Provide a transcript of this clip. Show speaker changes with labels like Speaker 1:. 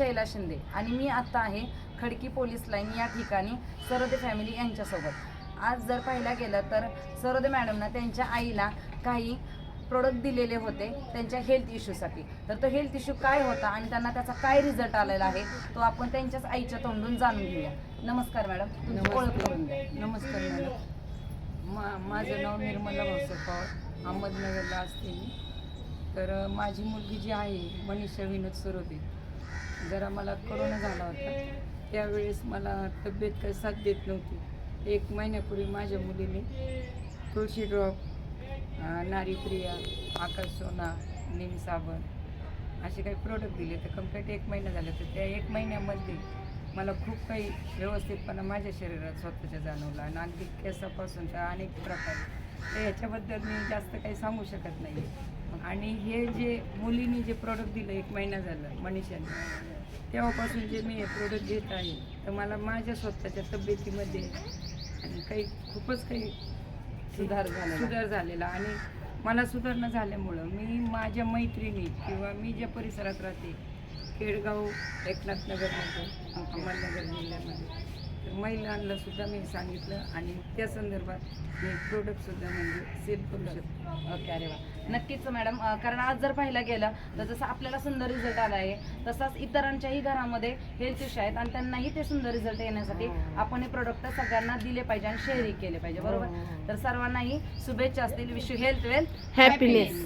Speaker 1: शैला शिंदे आणि मी आता आहे खडकी पोलीस लाईन या ठिकाणी सरोदे फॅमिली यांच्यासोबत. आज जर पाहिलं गेलं तर सरोदे मॅडमना त्यांच्या आईला काही प्रोडक्ट दिलेले होते त्यांच्या हेल्थ इश्यूसाठी तर तो हेल्थ इश्यू काय होता आणि त्यांना त्याचा काय रिझल्ट आलेला आहे तो आपण त्यांच्याच आईच्या तोंडून जाणून घेऊया. नमस्कार मॅडम तुमची ओळख करून द्या.
Speaker 2: नमस्कार मॅडम मा माझं नाव निर्मला भाऊसाहेब पवार अहमदनगरला असते मी. तर माझी मुलगी जी आहे मनीषा विनोद सरोदे. जरा मला कोरोना झाला होता. त्यावेळेस मला तब्येत काही साथ देत नव्हती. एक महिन्यापूर्वी माझ्या मुलीने तुळशी ड्रॉप नारीप्रिया आकाश सोना निम साबण असे काही प्रोडक्ट दिले. तर कंप्लीट एक महिना झाला. तर त्या एक महिन्यामध्ये मला खूप काही व्यवस्थितपणा माझ्या शरीरात स्वतःच्या जाणवला. आणि अगदी केसापासून तर अनेक प्रकारे तर ह्याच्याबद्दल मी जास्त काही सांगू शकत नाही आणि हे जे मुलीने जे प्रोडक्ट दिलं एक महिना झालं मनीषाने तेव्हापासून जे मी हे प्रोडक्ट घेत आहे तर मला माझ्या स्वतःच्या तब्येतीमध्ये आणि काही खूपच काही
Speaker 1: सुधार झालेला.
Speaker 2: सुधार झालेला आणि मला सुधारणा झाल्यामुळं मी माझ्या मैत्रिणी किंवा मी ज्या परिसरात राहते केडगाव एकनाथनगरमध्ये अहमदनगर जिल्ह्यामध्ये तर महिलांना सुद्धा मी सांगितलं आणि त्या संदर्भात मी प्रोडक्टसुद्धा म्हणजे सेल करू शकते.
Speaker 1: ओके अरे वा. नक्कीच मॅडम. अं, कारण आज जर पाहिलं गेलं तर जसं आपल्याला सुंदर रिझल्ट आला आहे तसाच इतरांच्याही घरामध्ये हेल्थ इश्यू आहेत आणि त्यांनाही ते सुंदर रिझल्ट येण्यासाठी आपण हे प्रोडक्ट सगळ्यांना दिले पाहिजे आणि शेअरही केले पाहिजे बरोबर? तर सर्वांनाही शुभेच्छा असतील. Wish health wealth
Speaker 3: happiness